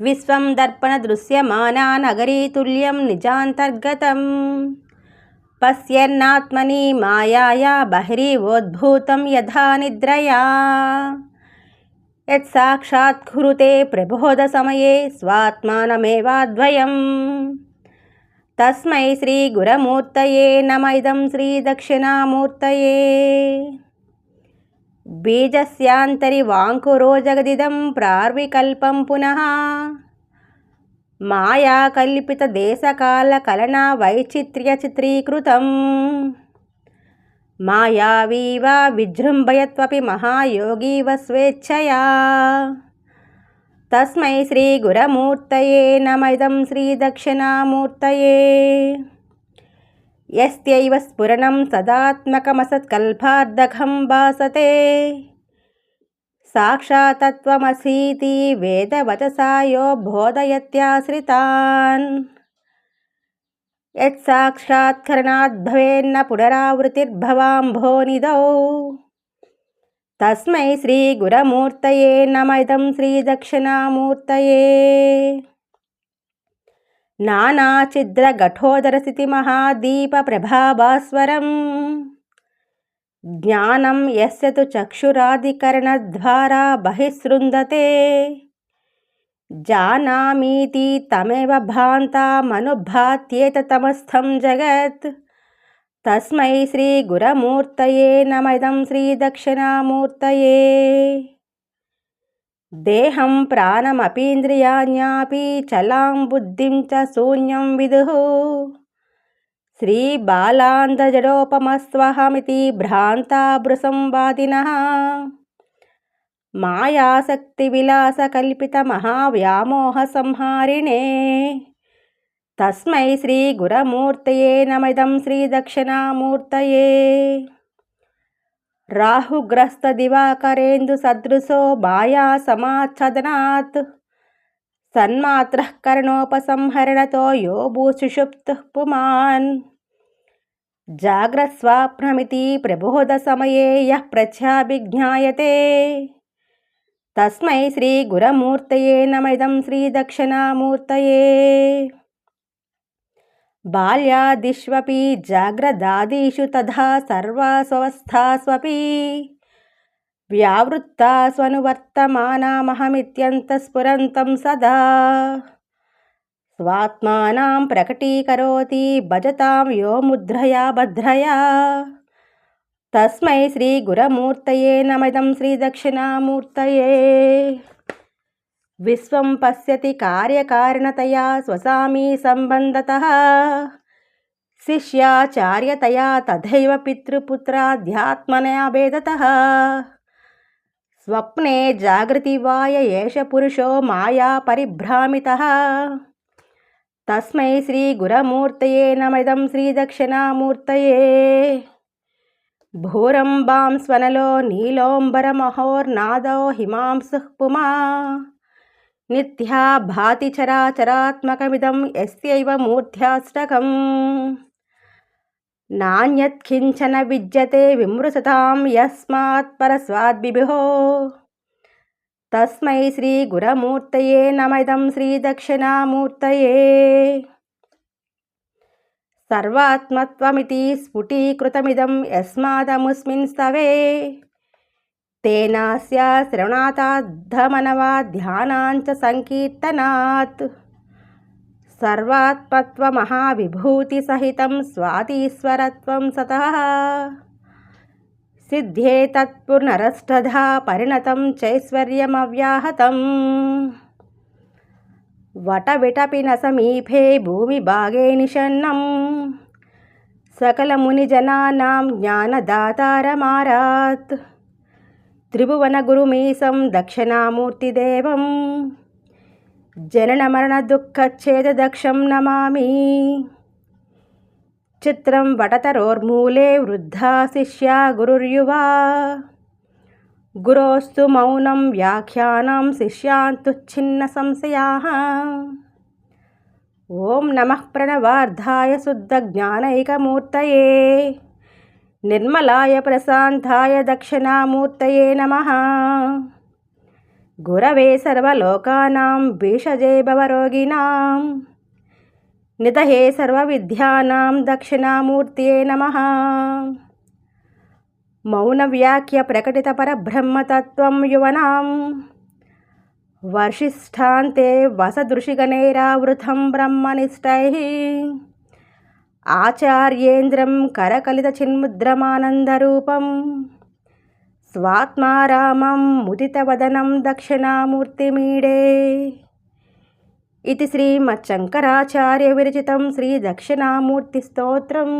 విశ్వం దర్పణ దృశ్యమానా నగరీతుల్యం నిజాంతర్గతం పశ్యన్నాత్మని మాయాయా బహిరీవోద్భూతం యథా నిద్రయా యత్సాక్షాత్కురుతే ప్రబోధసమయే స్వాత్మానమేవాద్వయం తస్మై శ్రీగురమూర్తయే నమ ఇదం శ్రీదక్షిణామూర్తయే బీజస్యాంతరివాంకురో జగదిదం ప్రార్వికల్పం పునః మాయాకల్పిత దేశకాల కలనా వైచిత్ర్య చిత్రీకృతం మాయావీవ విజృంభయత్వపి మహాయోగీవ స్వేచ్ఛయా తస్మై శ్రీగురమూర్తయే నమైదం శ్రీదక్షిణామూర్తయే యస్యైవ స్ఫురణం సదాత్మకమసత్కల్పార్ధకం భాసతే సాక్షాతత్వమసీతి వేదవచసాయో బోధయత్యాశ్రితాన్ యత్సాక్షాత్కరణాద్భవేన్న పునరావృతిర్భవాంభోనిదౌ తస్మై శ్రీగురమూర్తయే నమ ఇదం శ్రీదక్షిణామూర్తయే నానాఛిద్రఘటోదరస్థితిమహాదీపప్రభాభాస్వరం జ్ఞానం యస్య తు చక్షురాదికరణద్వారా బహిస్సృందతే జానామీతి తమేవ భాంతామనుభాత్యేతమస్థం జగత్ తస్మై శ్రీగురమూర్తయే నమిదం శ్రీదక్షిణామూర్తయే దేహం ప్రాణమపీంద్రియాణ్యాపి చలాం బుద్ధిం చ శూన్యం విదుః. శ్రీబాలాంధజడోపమస్వహమితి భ్రాంతాభృసంవాదినः మాయాశక్తివిలాసకల్పితమహావ్యామోహసంహారిణే తస్మై శ్రీగురమూర్తయే నమిదం శ్రీదక్షిణామూర్తయే రాహుగ్రస్త దివాకరేందు సదృశో మాయా సమాచ్ఛదనాత్ సన్మాత్ర కరణోపసంహరణతో యో భూసుషుప్తు పుమాన్. జాగ్రస్వాప్నమితి ప్రబోధ సమయే యః ప్రత్యాభిజ్ఞాయతే. తస్మై శ్రీ గురమూర్తయే నమిదం శ్రీ దక్షిణామూర్తయే. బాల్యాదిష్వపి జాగ్రదాదిషు తథా సర్వాస్వస్థాస్వపి. వ్యావృత్తా స్వనువర్తమానామహమిత్యంతఃస్ఫురంతం సదా. స్వాత్మానం ప్రకటీకరోతి భజతాం యో ముద్రయా భద్రయా. తస్మై శ్రీగురమూర్తయే నమిదం శ్రీదక్షిణామూర్తయే. విశ్వం పశ్యతి కార్యకారణతయా స్వసామీ సంబంధత. శిష్యాచార్యతయా తథైవ పితృపుత్రాధ్యాత్మనయాభేదత స్వప్నే జాగృతి వాయ ఏష పురుషో మాయా పరిభ్రామిత. తస్మై శ్రీగురమూర్తయే నమిదం శ్రీదక్షిణామూర్తయే భూరంబాం స్వనలో నీలోంబరమహోర్నాదో హిమాంసు పుమా. నిత్యా భాతి చరాచరాత్మకమిదం ఎస్యైవ మూర్ధ్యాష్టకం. నాణ్యత్కించన విద్యతే విమృశతాం యస్మాత్ పరస్వాద్విభో తస్మై శ్రీగురమూర్తయే నమిదం శ్రీదక్షిణామూర్తయే. సర్వాత్మత్వమితి స్ఫుటీకృతమిదం యస్మాదముస్మిన్ స్తవే. తేనాస్య శ్రవణాతాద్ధమనవా ధ్యానాంచ సంకీర్తనాత్. సర్వాత్మత్వమహావిభూతిసహితం స్వాతీశ్వరత్వం సత. సిద్ధే తత్పునరష్టధా పరిణతం చైశ్వర్యమవ్యాహతం. వటవిటపిన సమీపే భూమి భాగే నిషన్నం సకలమునిజనానాం జ్ఞానదాతారమారాత్. త్రిభువన గురుమీసం దక్షిణామూర్తిదేవం. జనన మరణ జననమరణదుఃఖచ్ఛేదదక్షం నమామి. చిత్రం వటతరోర్మూలే వృద్ధా శిష్యా గురుర్యువా. గురోస్తు మౌనం వ్యాఖ్యానం శిష్యాంతుచ్ఛిన్న సంశయా. ఓం నమః ప్రణవార్ధాయ శుద్ధ జ్ఞానైకమూర్తయే. నిర్మలాయ ప్రశాంతాయ దక్షిణామూర్తయే నమ. గురవే సర్వలోకానాం భీషజే భవరోగిణాం. నితహే సర్వవిద్యానాం దక్షిణామూర్తియే నమ. మౌనవ్యాఖ్య ప్రకటిత పరబ్రహ్మతత్వం యువనాం. వర్షిష్ఠాంతే వసదృషిగణైరావృతం బ్రహ్మనిష్టైः. ఆచార్యేంద్రం కరకలిత చిన్ముద్రమానందరూపం స్వాత్మారామం ముదితవదనం దక్షిణామూర్తిమీడే. ఇది శ్రీమచ్చంకరాచార్య విరచితం శ్రీ దక్షిణామూర్తి స్తోత్రం.